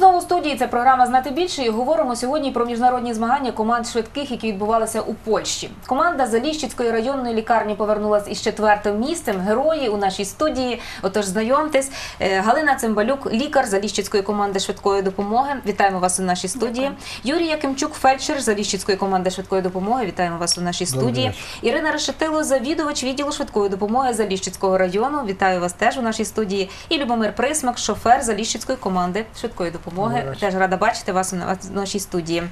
знову у студії. Це програма Знати більше. І говоримо сьогодні про міжнародні змагання команд швидких, які відбувалися у Польщі. Команда Заліщицької районної лікарні повернулась із четвертим місцем. Герої у нашій студії. Отож, знайомтесь. Е, Галина Цимбалюк, лікар Заліщицької команди швидкої допомоги. Вітаємо вас у нашій студії. Юрій Якимчук, фельдшер Заліщицької команди швидкої допомоги. Вітаємо вас у нашій студії. Ірина Решетило, завідувач відділу швидкої допомоги Заліщицького району. Вітаю вас теж у нашій студії. І Любомир Присмак, шофер Заліщицької команди швидкої допомоги. Вечір. Теж рада бачити вас в нашій студії.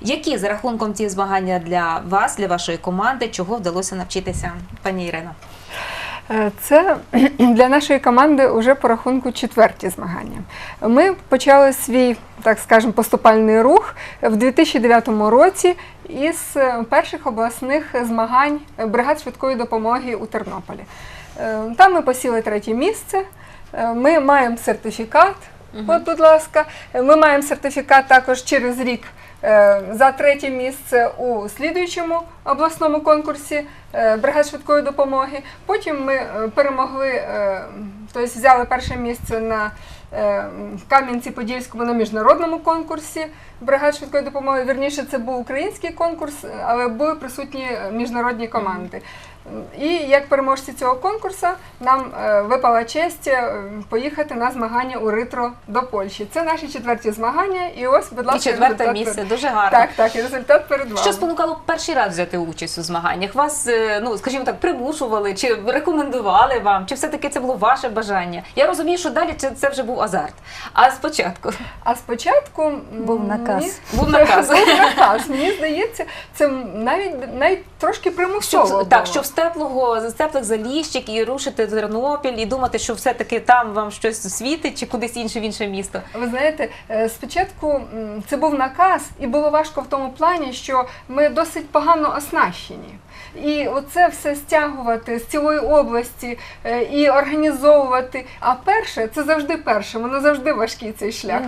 Які за рахунком ці змагання для вас, для вашої команди, чого вдалося навчитися, пані Ірино? Е, Це для нашої команди вже по рахунку четверті змагання. Ми почали свій, так скажемо, поступальний рух в 2009 році із е, перших обласних змагань бригад швидкої допомоги у Тернополі. Е, Там ми посіли третє місце. Ми маємо сертифікат. От, будь ласка, ми маємо сертифікат також через рік е, за третє місце у слідуючому обласному конкурсі е, бригад швидкої допомоги. Потім ми е, перемогли, тобто взяли перше місце на Кам'янці-Подільському на міжнародному конкурсі бригад швидкої допомоги. Вірніше, це був український конкурс, але були присутні міжнародні команди. І як переможці цього конкурсу нам е, випала честь е, поїхати на змагання у Ритро до Польщі. Це наші четверті змагання, і ось, будь І ласка, четверте місце, перед- дуже гарно. Так, так, і результат перед вами. Що спонукало перший раз взяти участь у змаганнях? Вас, е, ну скажімо так, примушували чи рекомендували вам, чи все-таки це було ваше бажання? Я розумію, що далі це, це вже був азарт. А спочатку А спочатку Був наказ. мені- був наказ. Був наказ. Мені здається, це навіть навіть трошки примусово. Щоб, так, щоб з теплого з теплих заліщик і рушити в Тернопіль і думати, що все-таки там вам щось світить чи кудись інше в інше місто. Ви знаєте, е, спочатку це був наказ, і було важко в тому плані, що ми досить погано оснащені. І оце все стягувати з цілої області е, і організовувати. А перше, це завжди перше, воно завжди важкий цей шлях.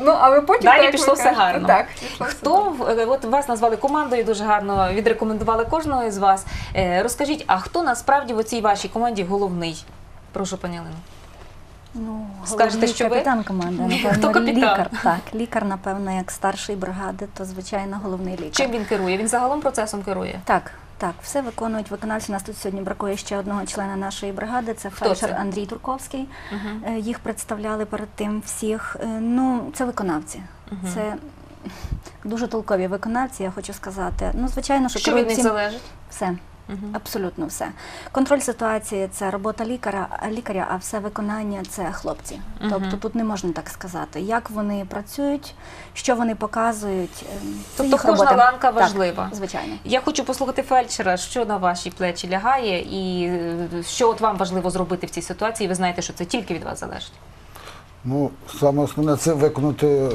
Ну але потім Далі так, пішло все кажете, гарно. Так, пішло Хто в- е, от вас назвали командою, дуже гарно відрекомендували кожного із вас. Е, Розкажіть, а хто насправді в цій вашій команді головний? Прошу, пані Олено. Ну, Скажете, що ви? капітан команди, напевно, Хто капітан? лікар. Так, лікар, напевно, як старший бригади, то звичайно головний лікар. Чим він керує? Він загалом процесом керує. Так, так, все виконують виконавці. У нас тут сьогодні бракує ще одного члена нашої бригади. Це Хто фельдшер це? Андрій Турковський. Е, Їх представляли перед тим всіх. Е, Ну, це виконавці. Угу. Це дуже толкові виконавці, я хочу сказати. Ну, звичайно, що, Що від них залежить? все. Абсолютно все. Контроль ситуації це робота лікаря, лікаря, а все виконання це хлопці. Тобто тут не можна так сказати. Як вони працюють, що вони показують. Це Тобто їх кожна робота. ланка Так, важлива. звичайно. Я хочу послухати фельдшера, що на ваші плечі лягає, і е, що от вам важливо зробити в цій ситуації. Ви знаєте, що це тільки від вас залежить. Ну, саме основне це виконати, е,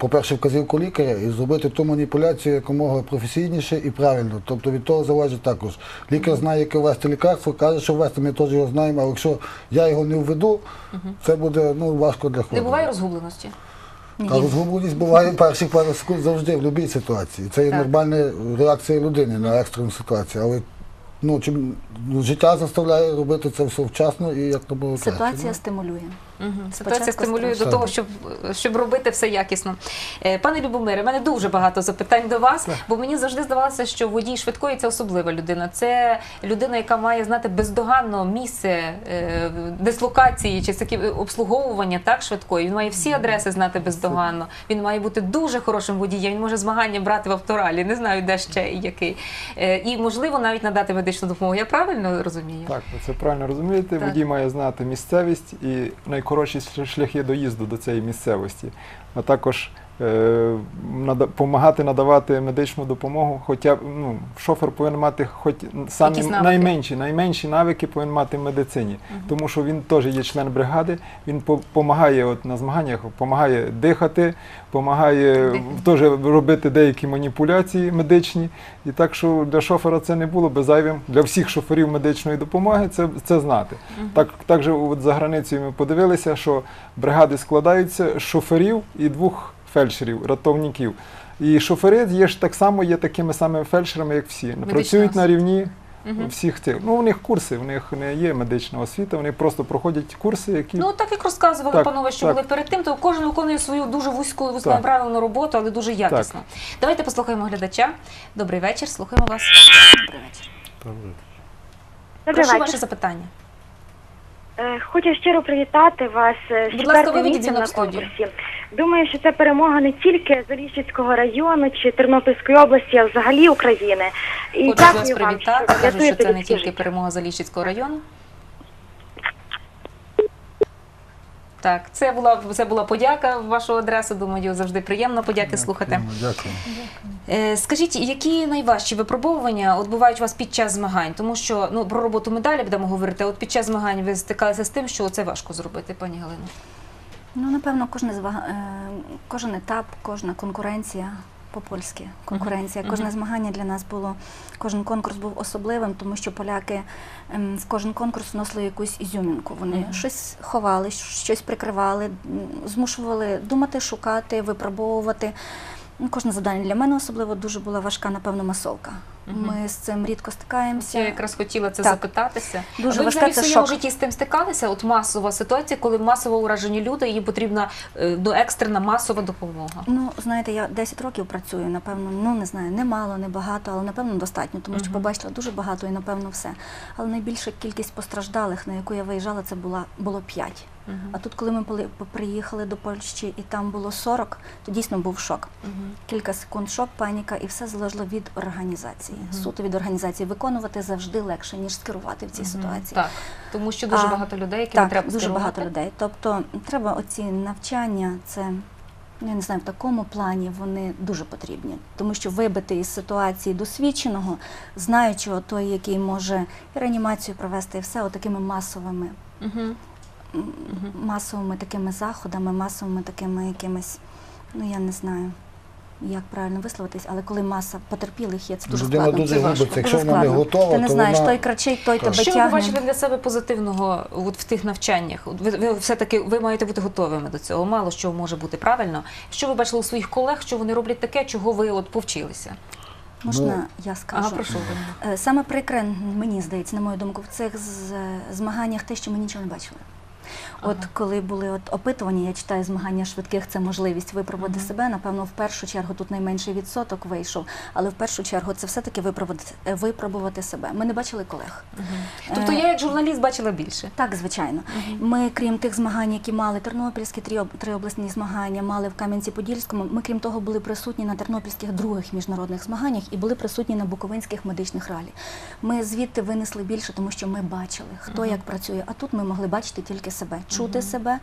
по-перше, вказівку лікаря і зробити ту маніпуляцію якомога професійніше і правильно. Тобто від того залежить також. Лікар знає, яке ввести лікарство, каже, що ввести, ми теж його знаємо, але якщо я його не введу, це буде ну, важко для Не буває розгубленості. Та розгубленість буває перших пару секунд завжди в будь-якій ситуації. Це є нормальна реакція людини на екстрену ситуацію. Але ну, чим, життя заставляє робити це все вчасно і як то було краще. Ситуація Ну, стимулює. Угу. Ситуація стимулює до того, щоб, щоб робити все якісно. Е, Пане Любомире, в мене дуже багато запитань до вас, бо мені завжди здавалося, що водій швидкої це особлива людина. Це людина, яка має знати бездоганно місце е, дислокації чи такі обслуговування так швидкої. Він має всі адреси знати бездоганно. Він має бути дуже хорошим водієм. Він може змагання брати в авторалі. Не знаю, де ще і який. Е, І можливо навіть надати медичну допомогу. Я правильно розумію? Так, ви це правильно розумієте. Так. Водій має знати місцевість і найкоротші ш- шляхи доїзду до цієї місцевості, а також допомагати надавати медичну допомогу. Хоча б ну, шофер повинен мати хоч самі найменші, найменші навики повинен мати в медицині, тому що він теж є член бригади. Він допомагає от на змаганнях, допомагає дихати, допомагає теж робити деякі маніпуляції медичні. І так що для шофера це не було би зайвим. Для всіх шоферів медичної допомоги це, це знати. Так, також от за границею ми подивилися, що бригади складаються з шоферів і двох фельдшерів, рятовників. І шофери є ж так само є такими самими фельдшерами, як всі. Працюють на рівні Мгм. всіх цих. Ну, у них курси, у них не є медична освіта, вони просто проходять курси, які Ну так як розказували Так, панове, що так. були перед тим, то кожен виконує свою дуже вузьку вузьконаправлену роботу, але дуже якісно. Давайте послухаємо глядача. Добрий вечір, слухаємо вас. Добрий вечір. Добрий Прошу вечір. ваше запитання. Е, Хочу щиро привітати вас е, з Будь ласка, четвертим місцем на в студію. конкурсі. Думаю, що це перемога не тільки Заліщицького району чи Тернопільської області, а взагалі України. І Хочу вас дякую вам, привітати. що Кажуть, що це не тільки перемога Заліщицького району. Так, це була це була подяка в вашу адресу. Думаю, завжди приємно подяки слухати. Дякую. Е, Скажіть, які найважчі випробовування от бувають у вас під час змагань? Тому що ну про роботу ми далі будемо говорити. а От під час змагань ви стикалися з тим, що це важко зробити, пані Галино. Ну, напевно, кожне звага... е, кожен етап, кожна конкуренція по-польськи конкуренція. Кожне змагання для нас було, кожен конкурс був особливим, тому що поляки ем, в кожен конкурс вносили якусь ізюмінку. Вони Мгм. щось ховали, щось прикривали, змушували думати, шукати, випробовувати. Ну, Кожне завдання для мене особливо дуже була важка, напевно, масовка. Мгм. Ми з цим рідко стикаємося. Я якраз хотіла це Так. запитатися. Дуже ви важке взагалі в своєму шок. житті з тим стикалися? От масова ситуація, коли масово уражені люди, їм потрібна е, до екстрена масова допомога. Ну, знаєте, я 10 років працюю, напевно, ну не знаю, не мало, не багато, але напевно достатньо, тому що Мгм. побачила дуже багато і напевно все. Але найбільша кількість постраждалих, на яку я виїжджала, це була було 5. А тут, коли ми поли- приїхали до Польщі і там було 40, то дійсно був шок. Мгм. Кілька секунд шок, паніка, і все залежало від організації. Мгм. Суто від організації виконувати завжди легше, ніж скерувати в цій Мгм. ситуації. Так, тому що дуже А, багато людей, яким Так, треба дуже багато людей. Тобто треба оці навчання, це ну я не знаю, в такому плані вони дуже потрібні, тому що вибити із ситуації досвідченого, знаючого той, який може і реанімацію провести, і все отакими масовими, Мгм. Масовими такими заходами, масовими такими якимись, ну я не знаю. Як правильно висловитись, але коли маса потерпілих є, це дуже Людина складно. дуже губиться. Якщо вона не готова, Ти не то знаєш, вона... той кричить, той Так. тебе Що ви тягне. побачили для себе позитивного от в тих навчаннях? Ви, ви все-таки ви маєте бути готовими до цього. Мало що може бути правильно. Що ви бачили у своїх колег, що вони роблять таке, чого ви от повчилися? Можна Ну, я скажу? Ага, прошу. Е, Саме прикре, мені здається, на мою думку, в цих змаганнях те, що ми нічого не бачили. От коли були от опитування, я читаю змагання швидких, це можливість випробувати Мгм. себе. Напевно, в першу чергу тут найменший відсоток вийшов, але в першу чергу це все-таки випробувати, е, випробувати себе. Ми не бачили колег. Мгм. Тобто Е, я як журналіст бачила більше. Так, звичайно. Ми, крім тих змагань, які мали тернопільські три, об- три обласні змагання, мали в Кам'янці-Подільському. Ми, крім того, були присутні на тернопільських других міжнародних змаганнях і були присутні на буковинських медичних ралі. Ми звідти винесли більше, тому що ми бачили, хто Мгм. як працює. А тут ми могли бачити тільки себе, чути себе,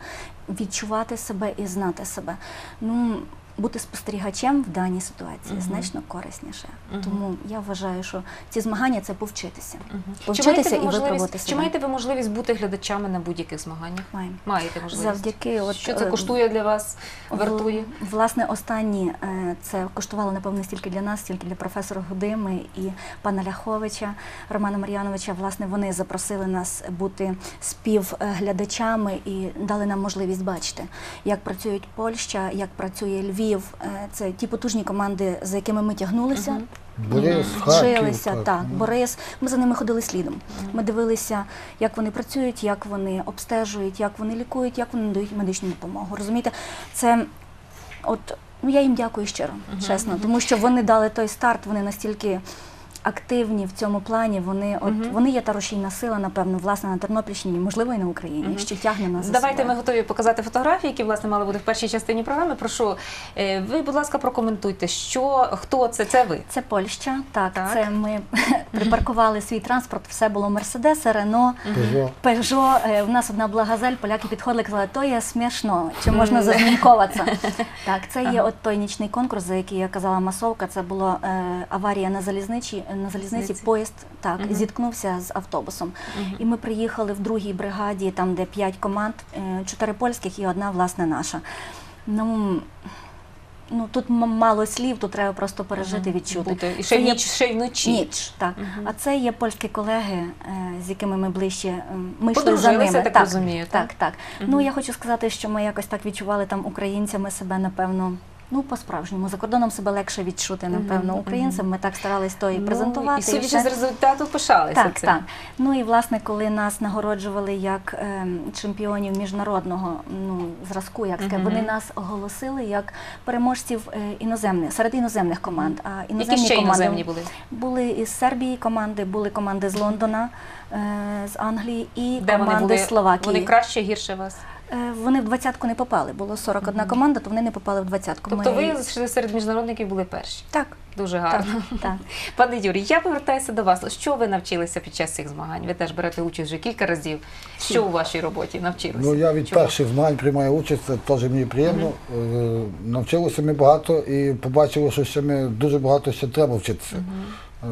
відчувати себе і знати себе. Ну, бути спостерігачем в даній ситуації Мгм. значно корисніше. Мгм. Тому я вважаю, що ці змагання це повчитися. Чи Повчитися і випробувати чи маєте ви можливість бути глядачами на будь-яких змаганнях? Маємо. Маєте можливість. Завдяки от, що це е, коштує для вас? Вартує? В- Власне, останні е, це коштувало напевно стільки для нас, стільки для професора Гудими і пана Ляховича, Романа Мар'яновича. Власне, вони запросили нас бути співглядачами і дали нам можливість бачити, як працюють Польща, як працює Львів. Е, Це ті потужні команди, за якими ми тягнулися. Мгм. Борис, Харків. Вчилися, так, ну. Борис. Ми за ними ходили слідом. Ми дивилися, як вони працюють, як вони обстежують, як вони лікують, як вони надають медичну допомогу. Розумієте, це от ну я їм дякую щиро, чесно, тому що вони дали той старт, вони настільки. Активні в цьому плані, вони от Мгм. вони є та рушійна сила, напевно, власне на Тернопільщині, можливо, і на Україні, Мгм. що тягне нас. за Давайте собою. ми готові показати фотографії, які власне мали бути в першій частині програми. Прошу, е, ви, будь ласка, прокоментуйте, що хто це? Це ви. Це Польща. Так, Так. це ми припаркували свій транспорт. Все було Мерседес, Рено. Пежо. Пежо, е, у нас одна була газель, поляки підходили і казали, то є смішно, чи можна зазнімкуватися. Так, це є от той нічний конкурс, за який я казала масовка. Це була е, аварія на залізничі, на залізниці. Поїзд так Мгм. зіткнувся з автобусом. Мгм. І ми приїхали в другій бригаді, там де п'ять команд, е, чотири польських і одна власне наша. Ну, ну тут мало слів, тут треба просто пережити, відчути. Бути. І Це ще й є ніч, ще й вночі. Ніч, так. Мгм. А це є польські колеги, е, з якими ми ближче ми йшли за ними. так розумію, Так, так. Мгм. Ну я хочу сказати, що ми якось так відчували там українцями себе, напевно. Ну, по-справжньому. За кордоном себе легше відчути, напевно, українцям. Ми так старались то і презентувати. Ну, і судячи все. з результату, пишалися Так, цим. так. Ну і власне, коли нас нагороджували як ем, чемпіонів міжнародного ну, зразку, як сказати, вони нас оголосили як переможців е, іноземних серед іноземних команд. А іноземні Які ще команди іноземні були? були із Сербії команди, були команди з Лондона, е, з Англії і Де команди з Словакії. Вони краще, гірше вас? Е, Вони в двадцятку не попали. Було 41 команда, то вони не попали в двадцятку. Тобто Ми- ви серед міжнародників були перші. так, Дуже гарно. так. Пане Юрій, я повертаюся до вас. Що ви навчилися під час цих змагань? Ви теж берете участь вже кілька разів. Що у вашій роботі навчилися? Ну я від Чого? перших змагань приймаю участь, це теж мені приємно. Е, Навчилися ми багато і побачили, що ще ми дуже багато ще треба вчитися. Е,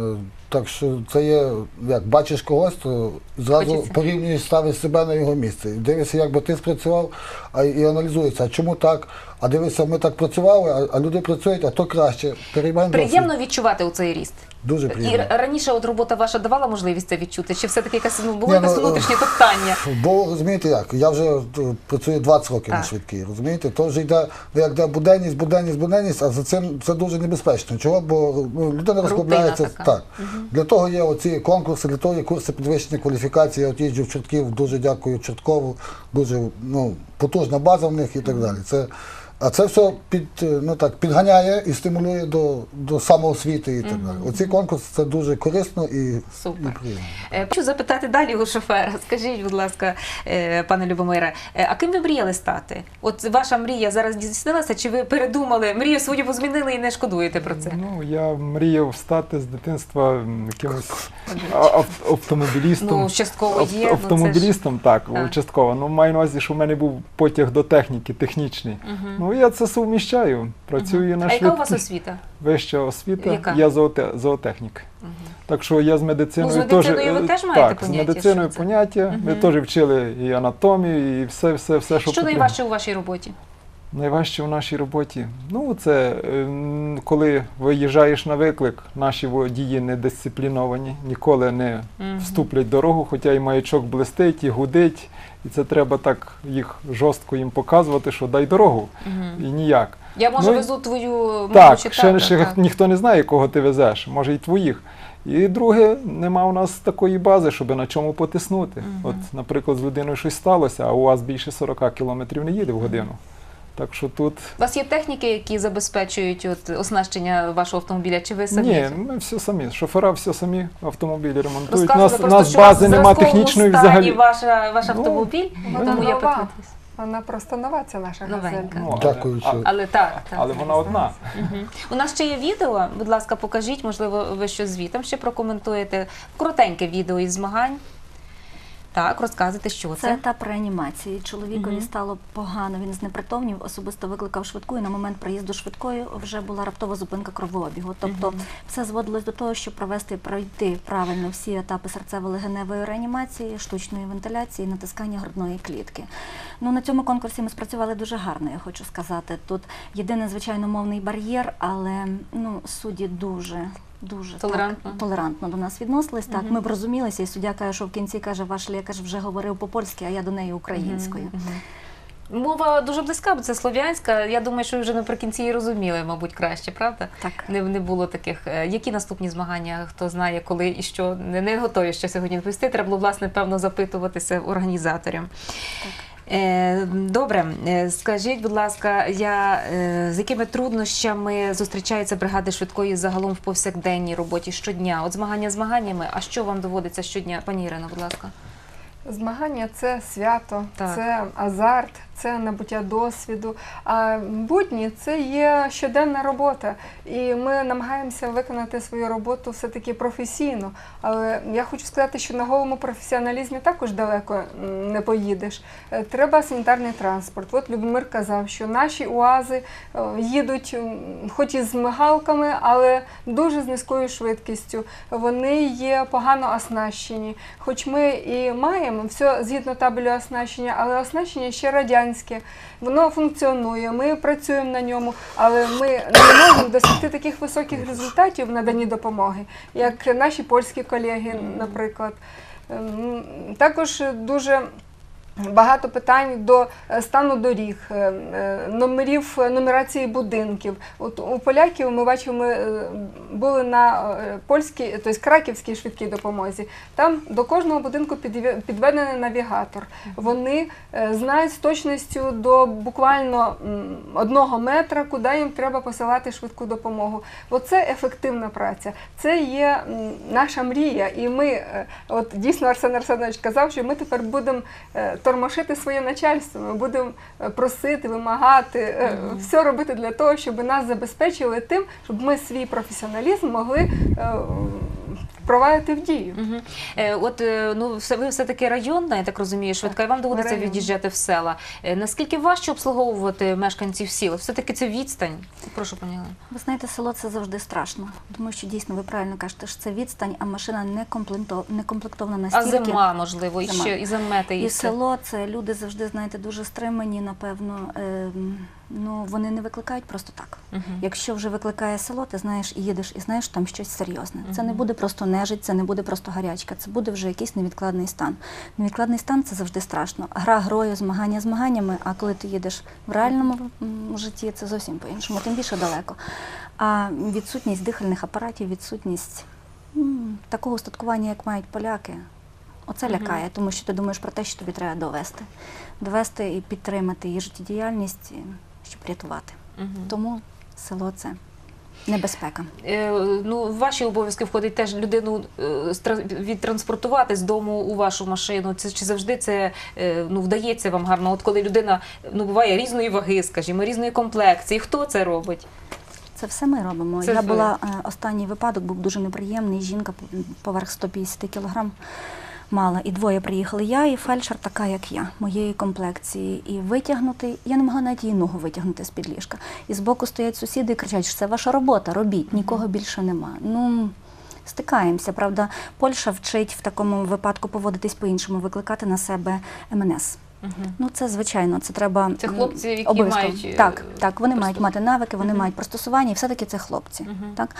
Так що це є, як бачиш когось, то зразу Хочеться. порівнюєш, ставиш себе на його місце. І дивишся, як би ти спрацював, а і аналізується, а чому так? А дивишся, ми так працювали, а, а люди працюють, а то краще. Переймаємо досвід. Приємно відчувати у цей ріст. Дуже приємно. р- раніше от робота ваша давала можливість це відчути? Чи все-таки якась ну, було Ні, якесь ну, внутрішнє топтання? Бо розумієте як, я вже е, працюю 20 років на швидкій, розумієте? То вже йде як де буденність, буденність, буденність, а за цим це дуже небезпечно. Чого? Бо ну, людина розслабляється. така. Так. Для того є оці конкурси, для того є курси підвищення кваліфікації. Я от їжджу в Чортків, дуже дякую Чорткову, дуже ну, потужна база в них і так далі. Це, а це все під, е, ну, так, підганяє і стимулює до, до самоосвіти і так далі. Оці конкурси це дуже корисно і, Супер. і приємно. Е, Хочу запитати далі у шофера. Скажіть, будь ласка, е, пане Любомире, е, а ким ви мріяли стати? От ваша мрія зараз здійснилася, чи ви передумали, мрію свою змінили і не шкодуєте про це? Ну, я мріяв стати з дитинства якимось автомобілістом. Ну, частково є, ну, ж- Автомобілістом, так, Так. частково. Ну, маю на увазі, що в мене був потяг до техніки, технічний. Ну, я це суміщаю. Працюю на А яка у вас освіта? Вища освіта, Яка? я зооте, зоотехнік. Так що я з медициною Ну, з медициною ви е, теж маєте так, поняття, з медициною поняття. Угу. Ми теж вчили і анатомію, і все, все, все, що, Що потрібно. найважче у вашій роботі? Найважче в нашій роботі. Ну, це ем, коли виїжджаєш на виклик, наші водії не дисципліновані, ніколи не вступлять дорогу, хоча і маячок блистить, і гудить. І це треба так їх жорстко їм показувати, що дай дорогу. І ніяк. Я може Ну, везу твою маму Так, чи ще, ще так. ніхто не знає, кого ти везеш, може і твоїх. І друге, нема у нас такої бази, щоб на чому потиснути. От, наприклад, з людиною щось сталося, а у вас більше 40 кілометрів не їде в годину. Так що тут У вас є техніки, які забезпечують от, оснащення вашого автомобіля, чи ви самі? ні, ми все самі. Шофера все самі автомобілі ремонтують. У нас, просто, нас що бази в нема зразковому технічної стані взагалі. Ваша, ваш Ну, автомобіль, ну, тому я нова. питаюсь. Вона просто нова, це наша Новенька. газелька. Ну, Дякую, але, що- Але так, так. але вона одна. Мгм. У нас ще є відео. Будь ласка, покажіть, можливо, ви щось звітом ще прокоментуєте. Коротеньке відео із змагань. Так, розказуйте, що Це це. етап реанімації. Чоловікові Мгм. стало погано, він знепритомнів, особисто викликав швидку, і на момент приїзду швидкої вже була раптова зупинка кровообігу. Тобто все зводилось до того, щоб провести пройти правильно всі етапи серцево-легеневої реанімації, штучної вентиляції, натискання грудної клітки. Ну на цьому конкурсі ми спрацювали дуже гарно, я хочу сказати. Тут єдиний звичайно мовний бар'єр, але ну судді дуже. Дуже Толерантно. так, толерантно до нас відносились. Так, Мгм. ми б розумілися, і суддя каже, що в кінці каже, ваш лікар вже говорив по-польськи, а я до неї українською. Мгм. Мова дуже близька, бо це слов'янська. Я думаю, що ви вже наприкінці її розуміли, мабуть, краще, правда? Так. Не, не було таких. Е, Які наступні змагання? Хто знає, коли і що не, не готові ще сьогодні відповісти. Треба було, власне, певно, запитуватися організаторів. Е, Добре, Е, скажіть, будь ласка, я, е, з якими труднощами зустрічаються бригади швидкої загалом в повсякденній роботі щодня? От змагання змаганнями, а що вам доводиться щодня? Пані Ірино, будь ласка. Змагання це свято, Так. це азарт, це набуття досвіду. А будні це є щоденна робота. І ми намагаємося виконати свою роботу все-таки професійно. Але я хочу сказати, що на голому професіоналізмі також далеко не поїдеш. Е, Треба санітарний транспорт. От Любомир казав, що наші УАЗи е, їдуть хоч і з мигалками, але дуже з низькою швидкістю. Вони є погано оснащені. Хоч ми і маємо все згідно табелю оснащення, але оснащення ще радянське. Воно функціонує, ми працюємо на ньому, але ми не можемо досягти таких високих результатів в наданні допомоги, як наші польські колеги, наприклад. Ем, Також дуже Багато питань до е, стану доріг, е, е, номерів нумерації будинків. От у поляків ми бачимо, ми були на польській, тобто краківській швидкій допомозі. Там до кожного будинку підве- підведений навігатор. Вони знають з точністю до буквально одного метра, куди їм треба посилати швидку допомогу. Оце ефективна праця. Це є наша мрія. І ми, от дійсно Арсен Арсенович казав, що ми тепер будемо тормошити своє начальство. Ми будемо е, просити, вимагати, е, все робити для того, щоб нас забезпечили тим, щоб ми свій професіоналізм могли е, впровадити в дію. Е, От е, ну все ви все таки районна, я так розумію, швидка, і вам доводиться районна. від'їжджати в села. Е, Наскільки важче обслуговувати мешканців сіл? Все таки це відстань. Прошу пані Галина. Ви знаєте, село це завжди страшно, тому що дійсно ви правильно кажете, що це відстань, а машина не комплектов- не комплектована А настільки. зима, можливо, і Зима. ще і замети, і, І все. село це люди завжди, знаєте, дуже стримані, напевно. ем, ну вони не викликають просто так. Мгм. Якщо вже викликає село, ти знаєш і їдеш, і знаєш там щось серйозне. Це не буде просто нежить, це не буде просто гарячка, це буде вже якийсь невідкладний стан. Невідкладний стан це завжди страшно. Гра грою, змагання змаганнями. А коли ти їдеш в реальному житті, це зовсім по-іншому, тим більше далеко. А відсутність дихальних апаратів, відсутність м, такого устаткування, як мають поляки. Оце лякає, тому що ти думаєш про те, що тобі треба довести. Довести і підтримати її життєдіяльність, щоб рятувати. Мгм. Тому село це небезпека. Е, Ну, в ваші обов'язки входить теж людину е, відтранспортувати з дому у вашу машину. Це чи завжди це е, ну вдається вам гарно? От коли людина ну буває різної ваги, скажімо, різної комплекції. Хто це робить? Це все ми робимо. Це Я ви. була е, останній випадок, був дуже неприємний. Жінка поверх 150 кілограм мала, і двоє приїхали. Я і фельдшер, така як я, моєї комплекції. І витягнути. Я не могла навіть її ногу витягнути з під ліжка. І збоку стоять сусіди і кричать, що це ваша робота, робіть, нікого більше нема. Ну. Стикаємося, правда, Польща вчить в такому випадку поводитись по-іншому, викликати на себе МНС. Ну, це звичайно, це треба Це хлопці, які обов'язково. мають, е, так, так, вони мають мати навики, вони Мгм. мають пристосування, і все-таки це хлопці. Мгм. Так?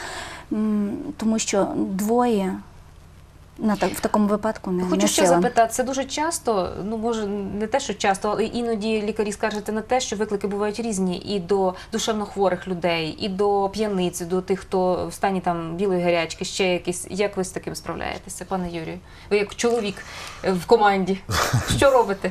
Тому що двоє на так, в такому випадку не, Хочу не ще сила. запитати, це дуже часто, ну може не те, що часто, але іноді лікарі скаржаться на те, що виклики бувають різні і до душевнохворих людей, і до п'яниць, і до тих, хто в стані там білої гарячки, ще якісь. Як ви з таким справляєтеся, пане Юрію? Ви як чоловік в команді. Що робите?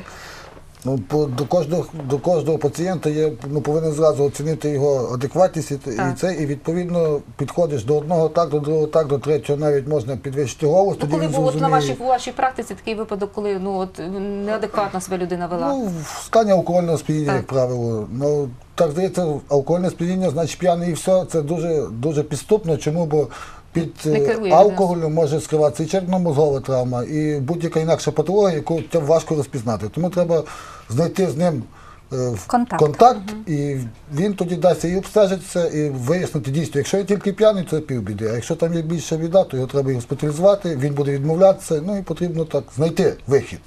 Ну, по, до, кожного, до кожного пацієнта є, ну, повинен зразу оцінити його адекватність і, і Так. це, і відповідно підходиш до одного так, до другого так, до третього навіть можна підвищити голос, Ну, тоді коли він був от на зрозуміє. вашій у вашій практиці такий випадок, коли ну от неадекватно себе людина вела. Ну, в стані алкогольного сп'яніння, Так. як правило. Ну, так здається, алкогольне сп'яніння, значить п'яний і все. Це дуже, дуже підступно. Чому? Бо під е, алкоголем може скриватися і черпно-мозгова травма, і будь-яка інакша патологія, яку важко розпізнати. Тому треба знайти з ним в Контакт. і він тоді дасть і обстежитися, і вияснити дійсно, якщо я тільки п'яний, то це півбіди. А якщо там є більша біда, то його треба госпіталізувати, він буде відмовлятися, ну і потрібно так знайти вихід.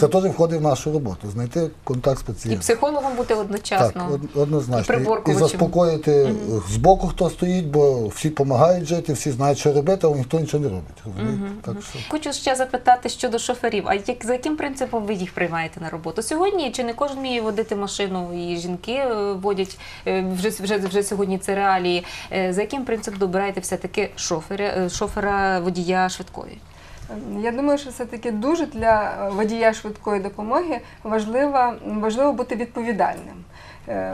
Це теж входить в нашу роботу, знайти контакт з І психологом бути одночасно. Так, однозначно. І І, і приборкувачем. заспокоїти збоку, хто стоїть, бо всі допомагають жити, всі знають, що робити, а ніхто нічого не робить. Так що Хочу ще запитати щодо шоферів. А як за яким принципом ви їх приймаєте на роботу? Сьогодні чи не кожен вміє водити машину, і жінки е, водять е, вже вже вже сьогодні це реалії. Е, За яким принципом добираєте все таки шофера, шофера водія швидкої? Я думаю, що все-таки дуже для водія швидкої допомоги важливо, важливо бути відповідальним. Е,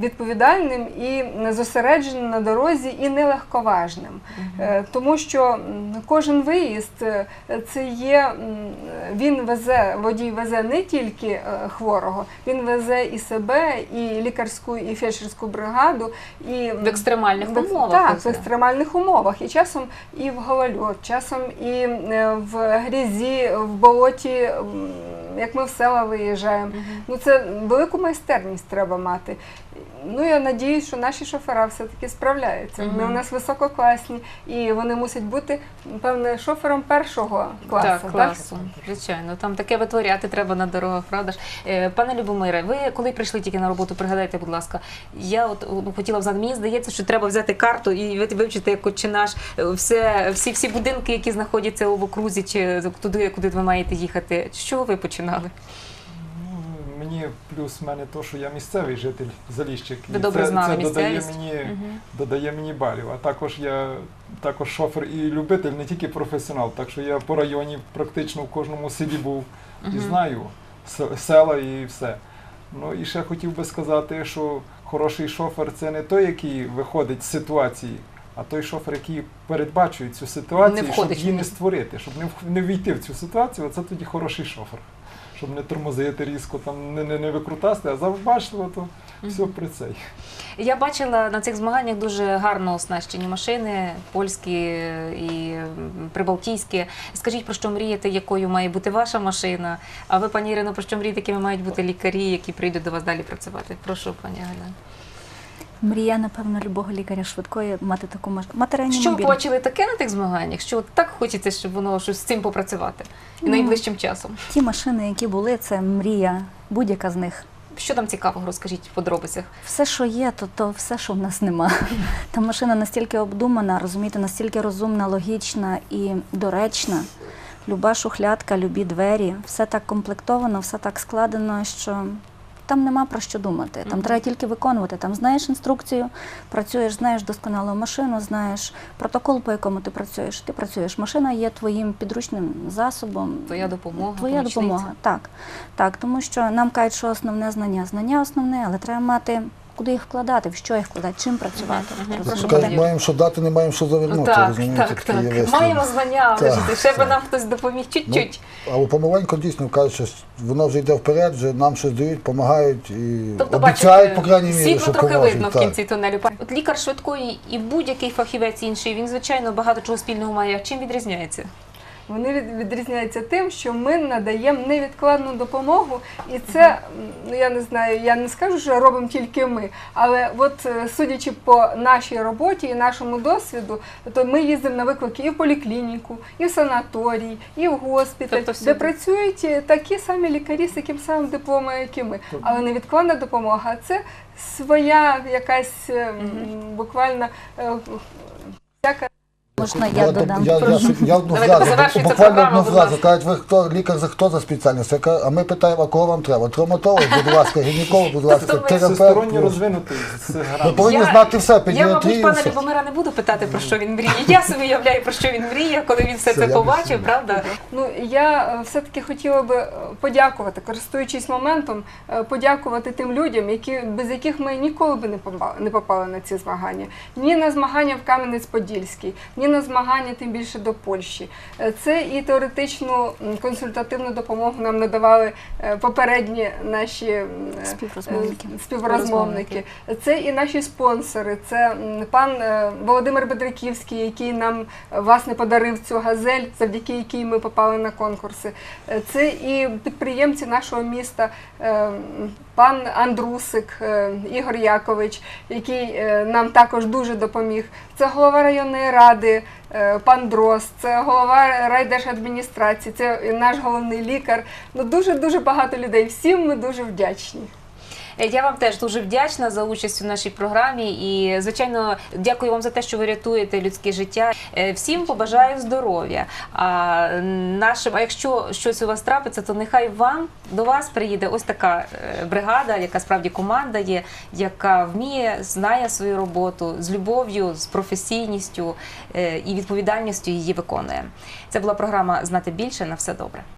Відповідальним і зосередженим на дорозі, і нелегковажним. Е, Тому що кожен виїзд е, це є, він везе, водій везе не тільки хворого, він везе і себе, і лікарську, і фельдшерську бригаду, і В екстремальних в- умовах. Так, в екстремальних умовах. І часом і в голольот, часом і в грязі, в болоті, як ми в села виїжджаємо. Ну це велику майстерність треба мати. Ну я надіюсь, що наші шофера все-таки справляються. Вони у нас висококласні і вони мусять бути, певне, шофером першого класу. Так, класу, звичайно. Там таке витворяти треба на дорогах, правда ж? Е, Пане Любомире, ви коли прийшли тільки на роботу, пригадайте, будь ласка, я от ну, хотіла б знати, мені здається, що треба взяти карту і ви- вивчити як чи наш е, все, всі, всі будинки, які знаходяться в окрузі, чи туди, куди ви маєте їхати. З чого ви починали? Мені плюс в мене то, що я місцевий житель Заліщик. Ви добре це, знали це додає місцевість. мені, Мгм. додає мені балів. А також я також шофер і любитель, не тільки професіонал. Так що я по районі практично в кожному селі був і Мгм. знаю се- села і все. Ну і ще хотів би сказати, що хороший шофер це не той, який виходить з ситуації, а той шофер, який передбачує цю ситуацію, щоб входить в її не створити, щоб не, в- не війти в цю ситуацію, це тоді хороший шофер. Щоб не тормозити різко, там не, не, не викрутасти, а завбачливо, то все при цей. Я бачила на цих змаганнях дуже гарно оснащені машини, польські і прибалтійські. Скажіть, про що мрієте, якою має бути ваша машина? А ви, пані Ірино, про що мрієте, якими мають бути лікарі, які прийдуть до вас далі працювати? Прошу, пані Галина. Мрія, напевно, любого лікаря швидкої мати таку. Мати Що ви побачили таке на тих змаганнях? Що от так хочеться, щоб воно щось з цим попрацювати і Ну. найближчим часом? Ті машини, які були, це мрія, будь-яка з них. Що там цікавого, розкажіть в подробицях. Все, що є, то, то все, що в нас нема. Та машина настільки обдумана, розумієте, настільки розумна, логічна і доречна. Люба шухлядка, любі двері, все так комплектовано, все так складено, що там нема про що думати. Там треба тільки виконувати. Там знаєш інструкцію, працюєш, знаєш досконалу машину, знаєш протокол, по якому ти працюєш. Ти працюєш. Машина є твоїм підручним засобом. Твоя допомога, Твоя допомога, так. Так, тому що нам кажуть, що основне знання. Знання основне, але треба мати куди їх вкладати, в що їх вкладати, чим працювати. Розумієте? Кажуть, маємо що дати, не маємо що завернути. так, розумієте, так, є так. вислів. Маємо знання, але Так, ще б так. нам хтось допоміг чуть-чуть. Але помаленьку дійсно кажуть, що воно вже йде вперед, вже нам щось дають, допомагають і Тобто, обіцяють, бачите, по крайній мірі, світло що трохи поможуть. видно в так. кінці тунелю. От лікар швидкої і будь-який фахівець інший, він, звичайно, багато чого спільного має. Чим відрізняється? Вони від- відрізняються тим, що ми надаємо невідкладну допомогу, і це ну я не знаю, я не скажу, що робимо тільки ми. Але от е, судячи по нашій роботі і нашому досвіду, то ми їздимо на виклики і в поліклініку, і в санаторій, і в госпіталь, Тобто де працюють е, такі самі лікарі з таким самим дипломом, як і ми. Тобто- Але невідкладна допомога це своя якась е, буквально всяка. Можна я додам? Я, я, я, одну Давайте, фразу, завершуйте буквально одну будь фразу. ласка. Кажуть, ви хто лікар за хто за спеціальність? Я кажу, а ми питаємо, а кого вам треба? Травматолог, будь ласка, гінеколог, будь ласка, Тобто ви терапевт. Всесторонньо ну, розвинутий з Ви грами. повинні Я- знати все, Я, мабуть, педіатрію. пана все. Любомира не буду питати, про що він мріє. Я собі уявляю, про що він мріє, коли він все Все, це я побачив, правда? Ну я е, все-таки хотіла би е, подякувати, користуючись моментом, е, подякувати тим людям, які без яких ми ніколи би не попали, не попали на ці змагання. Ні на змагання в Кам'янець-Подільський, ні на змагання, тим більше до Польщі. Е, Це і теоретичну консультативну допомогу нам надавали е, попередні наші е, Співрозмовники. співрозмовники. Це і наші спонсори. Це пан Володимир Бедриківський, який нам власне подарив цю газель, завдяки якій ми попали на конкурси. Це і підприємці нашого міста, пан Андрусик, Ігор Якович, який нам також дуже допоміг. Це голова районної ради. Е, Пан Дрос, це голова райдержадміністрації, це наш головний лікар. Ну дуже дуже багато людей. Всім ми дуже вдячні. Е, Я вам теж дуже вдячна за участь у нашій програмі і, звичайно, дякую вам за те, що ви рятуєте людське життя. Е, Всім побажаю здоров'я. А нашим, а якщо щось у вас трапиться, то нехай вам до вас приїде ось така е, бригада, яка справді команда є, яка вміє, знає свою роботу з любов'ю, з професійністю і відповідальністю її виконує. Це була програма Знати більше на все добре.